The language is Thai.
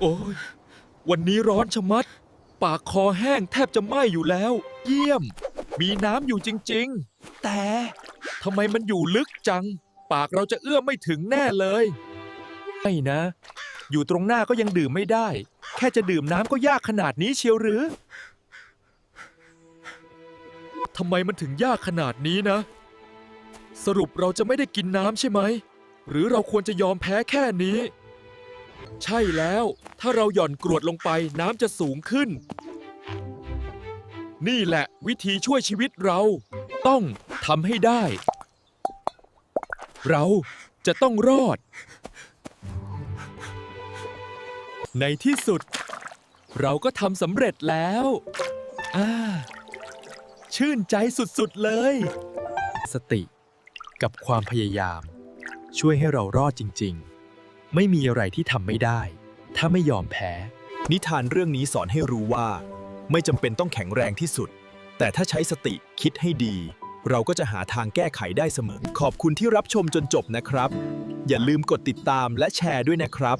โอ้ยวันนี้ร้อนชะมัด ปากคอแห้งแทบจะไหม้อยู่แล้ว เยี่ยม มีน้ำอยู่จริง ๆ แต่ทำไมมันอยู่ลึกจัง ปากเราจะเอื้อมไม่ถึงแน่เลย ไม่นะ อยู่ตรงหน้าก็ยังดื่มไม่ได้ แค่จะดื่มน้ำก็ยากขนาดนี้เชียวหรือทำไมมันถึงยากขนาดนี้นะ สรุปเราจะไม่ได้กินน้ำใช่ไหม หรือเราควรจะยอมแพ้แค่นี้ ใช่แล้ว ถ้าเราหย่อนกรวดลงไปน้ำจะสูงขึ้น นี่แหละ วิธีช่วยชีวิตเรา ต้องทำให้ได้ เราจะต้องรอด ในที่สุด เราก็ทำสำเร็จแล้วอ่าชื่นใจสุดๆเลย สติกับความพยายาม ช่วยให้เรารอดจริง ๆ ไม่มีอะไรที่ทำไม่ได้ ถ้าไม่ยอมแพ้ นิทานเรื่องนี้สอนให้รู้ว่า ไม่จำเป็นต้องแข็งแรงที่สุด แต่ถ้าใช้สติคิดให้ดี เราก็จะหาทางแก้ไขได้เสมอ ขอบคุณที่รับชมจนจบนะครับ อย่าลืมกดติดตามและแชร์ด้วยนะครับ